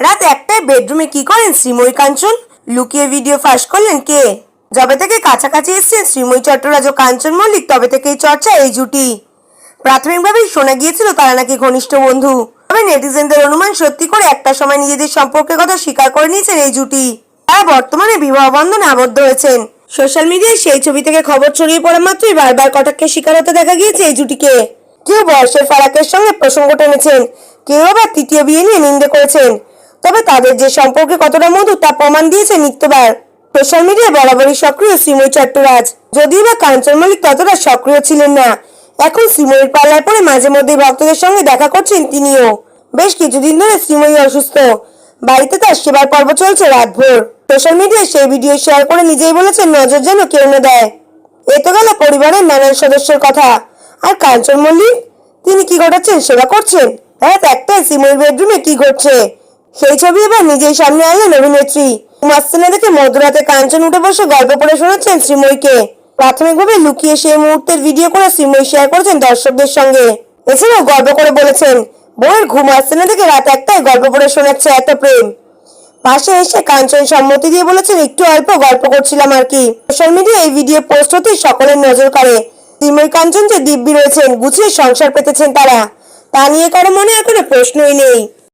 রাত একটায় বেডরুমে কি করেন শ্রীময়ী কাঞ্চন? লুকিয়ে ভিডিও ফাঁস করলেন কে? যবে থেকে কাছাকাছি এসেছেন শ্রীময়ী চট্টরাজ ও কাঞ্চন মল্লিক, তবে থেকেই চর্চা এই জুটি। প্রাথমিকভাবেই শোনা গিয়েছিল তারা নাকি ঘনিষ্ঠ বন্ধু। তবে নেটিজেনদের অনুমান সত্যি করে একটা সময় নিজেদের সম্পর্কের কথা স্বীকার করে নিয়েছেন এই জুটি। তারা বর্তমানে বিবাহ বন্ধনে আবদ্ধ হয়েছেন। সোশ্যাল মিডিয়ায় সেই ছবি থেকে খবর ছড়িয়ে পড়া মাত্রই বারবার কটাক্ষে শিকার হতে দেখা গিয়েছে এই জুটিকে। কেউ বয়সের ফারাকের সঙ্গে প্রসঙ্গ টেনেছেন, কেউ আবার তৃতীয় বিয়ে নিয়ে নিন্দে করেছেন। তবে তাদের যে সম্পর্কে কতটা মধু তা প্রমাণ দিয়েছে নিত্যবার সোশ্যাল মিডিয়ায় বরাবরই সক্রিয় শ্রীময়ী চট্টরাজ। যদিও বা কাঞ্চন মল্লিক ততটা সক্রিয় ছিলেন না। এখন শ্রীময়ীর পাল্লায় পরে মাঝে মধ্যেই ভক্তদের সঙ্গে দেখা করছেন তিনিও। বেশ কিছুদিন ধরে শ্রীময়ী অসুস্থ। বাড়িতে তার সেবার পর্ব চলছে রাতভর। সোশ্যাল মিডিয়ায় সেই ভিডিও শেয়ার করে নিজেই বলেছেন, নজর যেন কেউ না দেয়। এ তো গেল পরিবারের নানান সদস্যের কথা। আর কাঞ্চন মল্লিক? তিনি কি ঘটাচ্ছেন, সেবা করছেন? রাত একটাই শ্রীময়ীর বেডরুমে কি ঘটছে? সেই ছবি এবার নিজেই সামনে আনলেন অভিনেত্রী। মাস্তানা দেখে মধ্যরাতে কাঞ্চন উঠে বসে গল্প পড়ে শোনাচ্ছেন শ্রীময়ীকে। প্রাথমিকভাবে লুকিয়ে সেই মুহূর্তের ভিডিও করে শ্রীময়ী শেয়ার করেছেন দর্শকদের সঙ্গে। এছাড়াও গল্প করে বলেছেন, বউয়ের ঘুম আসছে না দেখে রাত একটাই গল্প পড়ে শোনাচ্ছে এত প্রেম। পাশে এসে কাঞ্চন সম্মতি দিয়ে বলেছেন, একটু অল্প গল্প করছিলাম আর কি। সোশ্যাল মিডিয়ায় এই ভিডিও পোস্ট হতেই সকলের নজর কাড়ে। শ্রীময়ী কাঞ্চন যে দিব্যি রয়েছেন, গুছিয়ে সংসার পেতেছেন তারা। তা নিয়ে কারও মনে কোনো প্রশ্নই নেই।